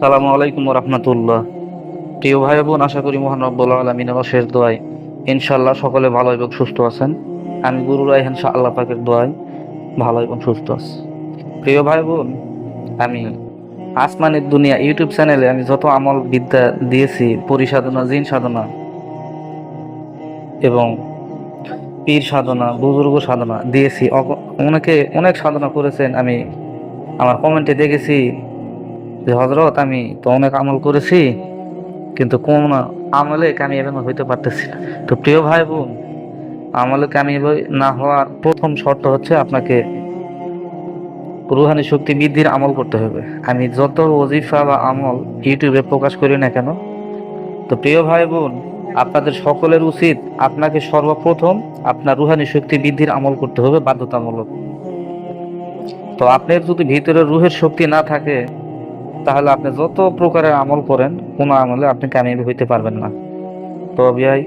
সালামু আলাইকুম রহমতুল্লাহ। প্রিয় ভাই বোন আশা করি মহান রব্বুল আলমিনের অশেষ দোয়ায় ইনশাল্লাহ সকলে ভালো এবং সুস্থ আছেন। আমি গুরু রাইহান শাহ আল্লাহ পাকের দোয়ায় ভালো এবং সুস্থ আছি। প্রিয় ভাই বোন আমি আসমানের দুনিয়া ইউটিউব চ্যানেলে আমি যত আমল বিদ্যা দিয়েছি, পরিসাধনা, জিন সাধনা এবং পীর সাধনা, বুজুর্গ সাধনা দিয়েছি অনেকে অনেক সাধনা করেছেন, আমি আমার কমেন্টে দেখেছি। যে হজরত আমি তো অনেক আমল করেছি, কিন্তু কোন আমলে কামিয়াবি হইতে পারতেছি তো প্রিয় ভাই বোন আমলে কামিয়াবি না হওয়ার প্রথম শর্ত হচ্ছে আপনাকে রুহানি শক্তি বৃদ্ধির আমল করতে হবে। আমি যত ওজিফা বা আমল ইউটিউবে প্রকাশ করি না কেন, তো প্রিয় ভাই বোন আপনাদের সকলের উচিত আপনাকে সর্বপ্রথম আপনার রুহানি শক্তি বৃদ্ধির আমল করতে হবে বাধ্যতামূলক। তো আপনার যদি ভিতরে রুহের শক্তি না থাকে তাহলে আপনি যত প্রকারের আমল করেন, কোনো আমলে আপনি কামিয়াবি হইতে পারবেন না। তো ভাই,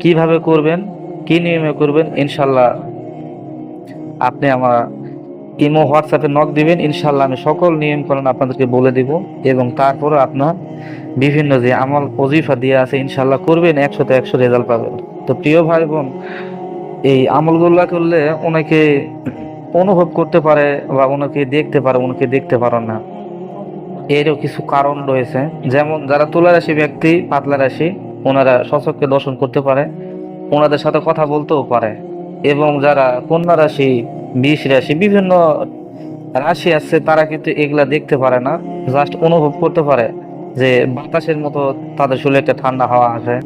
কীভাবে করবেন, কি নিয়মে করবেন, ইনশাল্লাহ আপনি আমার ইমো হোয়াটসঅ্যাপে নক দিবেন। ইনশাল্লাহ আমি সকল নিয়মকরণ আপনাদেরকে বলে দিব এবং তারপরে আপনার বিভিন্ন যে আমল অজিফা দিয়ে আছে, ইনশাল্লাহ করবেন, একশোতে একশো রেজাল্ট পাবেন। তো প্রিয় ভাই বোন, এই আমলগুলো করলে অনেকে অনুভব করতে পারে বা অনেকে দেখতে পারে, অনেকে দেখতে পারে না। এরও কিছু কারণ রয়েছে। যেমন, যারা তুলা রাশি ব্যক্তি, পাতলা রাশি, ওনারা সচককে দর্শন করতে পারে, ওনাদের সাথে কথা বলতেও পারে এবং যারা কন্যা রাশি, বিষ রাশি, বিভিন্ন রাশি আছে, তারা কিন্তু এগুলা দেখতে পারে না জাস্ট অনুভব করতে পারে যে বাতাসের মতো তাদের শরীরে একটা ঠান্ডা হাওয়া আসে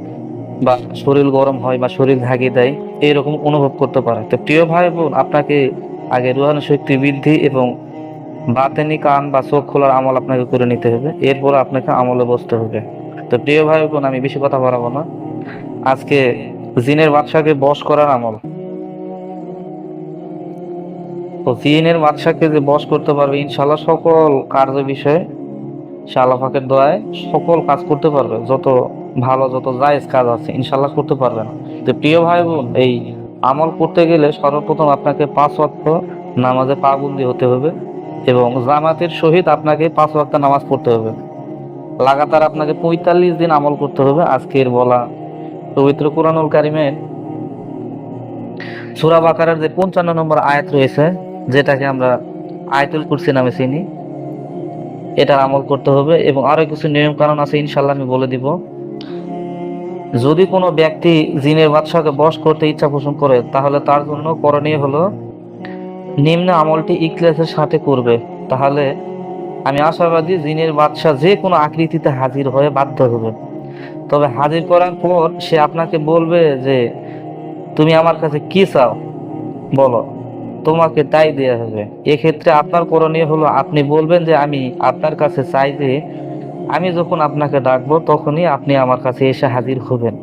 বা শরীর গরম হয় বা শরীর ঝাঁকি দেয় এরকম অনুভব করতে পারে। তো প্রিয় ভাই বোন, আপনাকে আগে রুহানি শক্তি বৃদ্ধি এবং বাতেনি কান বা চোখ খোলার আমল আপনাকে করে নিতে হবে। এরপর আপনাকে আমলে বসতে হবে। তো প্রিয় ভাই বোন আমি বেশি কথা বাড়াবো না। আজকে জিনের বাদশাকে বশ করার আমল। তো জিনের বাদশাকে যে বশ করতে পারবে ইনশাল্লাহ সকল কার্য বিষয়ে পাকের দোয়ায় সকল কাজ করতে পারবে। যত ভালো, যত জায়েজ কাজ আছে ইনশাল্লাহ করতে পারবে না। তো প্রিয় ভাই বোন এই আমল করতে গেলে সর্বপ্রথম আপনাকে পাঁচ অর্থ নামাজে পাবন্দি হতে হবে। এবং জামাতের সহিত আপনাকে পাঁচ ওয়াক্ত নামাজ পড়তে হবে। লাগাতার আপনাকে পঁয়তাল্লিশ দিন আমল করতে হবে, আজকের বলা পবিত্র কোরআনুল কারিমের সুরা বাকারার যে পঞ্চান্ন নম্বর আয়াত রয়েছে, যেটাকে আমরা আয়াতুল কুরসি নামে চিনি, এটার আমল করতে হবে এবং আরও কিছু নিয়ম কানুন আছে ইনশাল্লাহ আমি বলে দিব। যদি কোনো ব্যক্তি জিনের বাদশাকে বশ করতে ইচ্ছা পোষণ করে, তাহলে তার জন্য করণীয় হলো নিম্ন আমলটি ইকলাসের সাথে করবে। তাহলে আমি আশাবাদী জিনের বাদশা যে কোনো আকৃতিতে হাজির হয়ে বাধ্য হবে। তবে হাজির করার পর সে আপনাকে বলবে যে, তুমি আমার কাছে কি চাও? বলো। তোমাকে তাই দেওয়া হবে। এক্ষেত্রে আপনার করণীয় হলো, আপনি বলবেন যে, আমি আপনার কাছে চাই যে, আমি যখন আপনাকে ডাকবো, তখনই আপনি আমার কাছে এসে হাজির হবেন।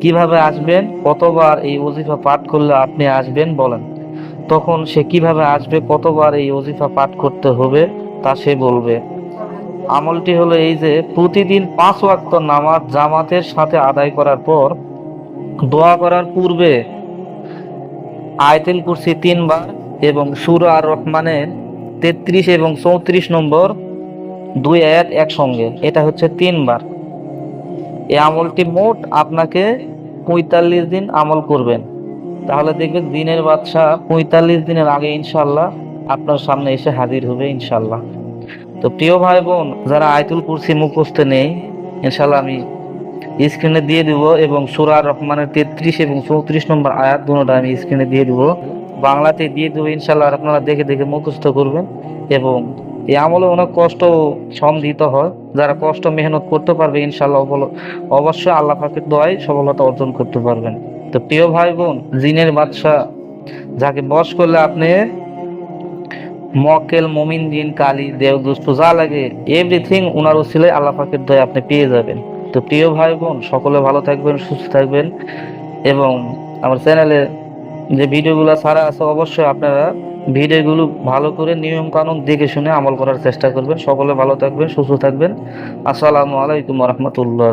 কীভাবে আসবেন? কতবার এই ওজিফা পাঠ করলে আপনি আসবেন? বলেন। তখন সে কীভাবে আসবে, কতবার এই ওজিফা পাঠ করতে হবে তা সে বলবে। আমলটি হলো এই যে, প্রতিদিন পাঁচ ওয়াক্ত নামাজ জামাতের সাথে আদায় করার পর দোয়া করার পূর্বে আয়তেল কুরসি তিনবার এবং সুর আর রহমানের তেত্রিশ এবং চৌত্রিশ নম্বর দুই আয়াত একসঙ্গে। এটা হচ্ছে তিনবার। এই আমলটি মোট আপনাকে পঁয়তাল্লিশ দিন আমল করবেন। তাহলে দেখবেন দিনের বাদশাহ পঁয়তাল্লিশ দিনের আগে ইনশাল্লাহ আপনার সামনে এসে হাজির হবে ইনশাল্লাহ তো প্রিয় ভাই বোন, যারা আয়তুল কুরসি মুখস্থ নেই ইনশাল্লাহ আমি স্ক্রিনে দিয়ে দিব এবং সুরা রহমানের তেত্রিশ এবং চৌত্রিশ নম্বর আয়াত দুটোটা আমি স্ক্রিনে দিয়ে দিব। বাংলাতে দিয়ে দেবো ইনশাল্লাহ আপনারা দেখে দেখে মুখস্থ করবেন এবং এই আমলে অনেক কষ্ট শ্রম দিতে হয়। যারা কষ্ট মেহনত করতে পারবে ইনশাল্লাহ অবশ্যই আল্লাহ পাকের দোয়ায় সফলতা অর্জন করতে পারবেন। তো প্রিয় ভাই বোন জিনের বাদশা যাকে বশ করলে আপনি মক্কেল মমিন দিন কালী দেব দুষ্ট যা লাগে এভরিথিং উনার ওসিলে আল্লাহ পাকের দয়া আপনি পেয়ে যাবেন। তো প্রিয় ভাই বোন সকলে ভালো থাকবেন, সুস্থ থাকবেন, এবং আমার চ্যানেলে যে ভিডিওগুলো ছাড়া আছে, অবশ্যই আপনারা ভিডিওগুলো ভালো করে নিয়ম কানুন দেখে শুনে আমল করার চেষ্টা করবেন। সকলে ভালো থাকবেন, সুস্থ থাকবেন। আসসালামু আলাইকুম রহমতুল্লাহ।